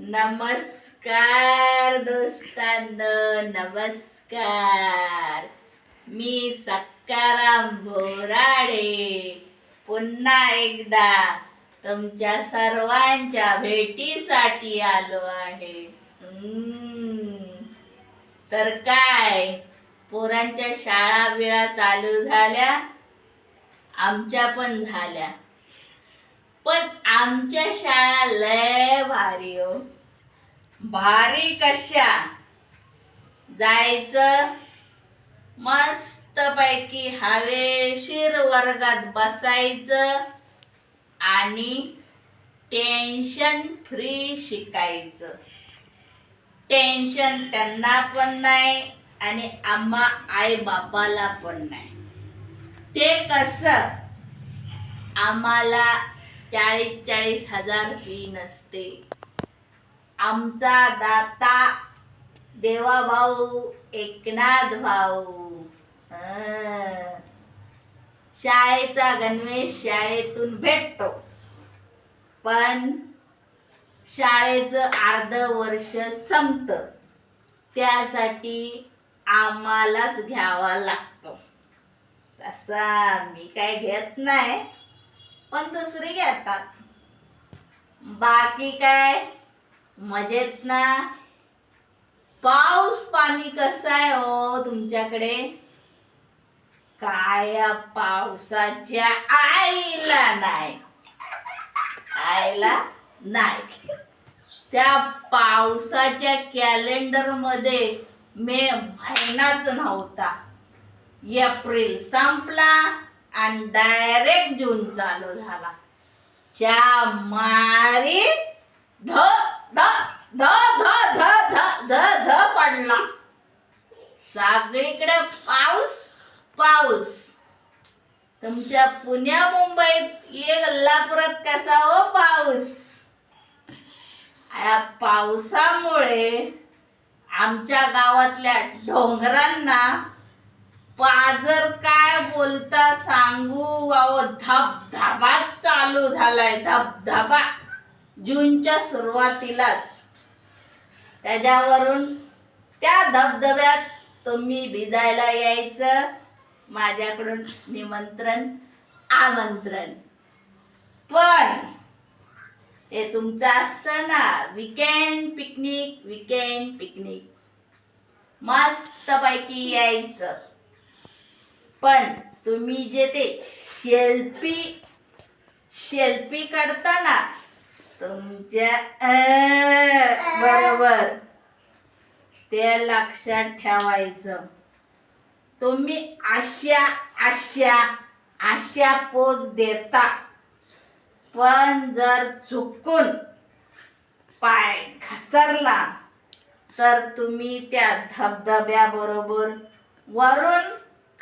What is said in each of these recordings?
नमस्कार दोस्तांनो नमस्कार. मी सकाराम भोराडे पुन्हा एकदा तुमच्या सर्वांच्या भेटीसाठी आलो आहे. तर काय पोरांच्या शाळा बिळा चालू झाल्या? आमच्या पण झाल्या. पण आमच्या शाळा लय भारी हो. भारी कशा? जायचं मस्तपैकी हवेशीर वर्गात बसायचं आणि टेन्शन फ्री शिकायचं. टेन्शन त्यांना पण नाही आणि आम्हा आई बापाला पण नाही. ते कसं? आम्हाला चाळीस चाळीस हजार फी नसते. आमचा दाता देवा भाऊ एकनाथ भाऊ. शाळेचा गणवेश शाळेतून भेटतो. पण शाळेचं अर्ध वर्ष संपत. त्यासाठी आम्हालाच घ्यावा लागतो. तसा मी काय घेत नाही. पण दुसरी घेतात. बाकी काय? मजेत ना? पाऊस पाणी कसं आहे हो तुमच्याकडे? काय या पावसाच्या आईला नाही. आईला नाही. त्या पावसाच्या कॅलेंडरमध्ये मे महिनाच नव्हता. एप्रिल संपला आणि डायरेक्ट जून चालू झाला. च्या मारी ध ध ध ध ध ध ध ध पडला. सगळीकडे पाऊस पाऊस. तुमच्या पुण्या मुंबईत ये गल्लापुरात कसा हो पाऊस? या पावसामुळे आमच्या गावातल्या डोंगरांना पाजर काय बोलता सांगू? अहो धबधबा चालू झालाय धबधबा. जूनच्या सुरुवातीलाच. त्याच्यावरून त्या धबधब्यात तुम्ही भिजायला यायचं. माझ्याकडून निमंत्रण आमंत्रण. पण हे तुमचं असतं ना विकेंड पिकनिक विकेंड पिकनिक मस्तपैकी यायचं. पण तुम्ही जे ते शेल्फी शेल्फी काढताना तुमच्या बरोबर. ते लक्षात ठेवायचं. तुम्ही अशा अशा अशा पोज देता. पण जर चुकून पाय घसरला तर तुम्ही त्या धबधब्याबरोबर वरून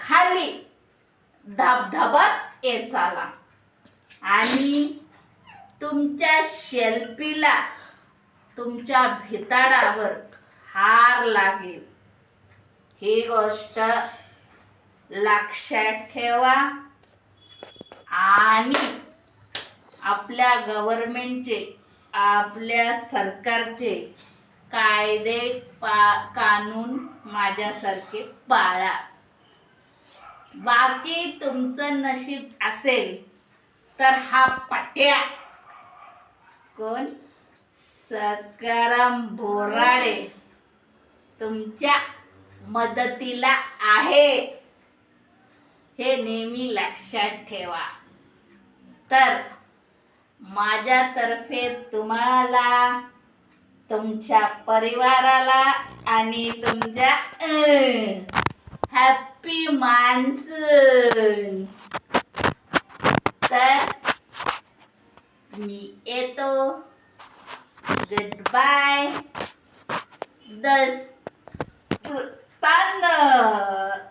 खाली धबधबत येचाला. आणि तुमच्या शेल्फीला तुमच्या भिताडावर हार लागेल. ही गोष्ट लक्षात ठेवा. आणि आपल्या गव्हर्नमेंटचे आपल्या सरकारचे कायदे पा कानून माझ्यासारखे पाळा. बाकी तुमचं नशीब असेल तर हा पट्या. कोण? सकाराम बोराडे. तुमच्या मदतीला आहे. हे नेहमी लक्षात ठेवा. तर माझ्यातर्फे तुम्हाला तुमच्या परिवाराला आणि तुमच्या Happy monsoon. Ni ito. Goodbye. The thunder.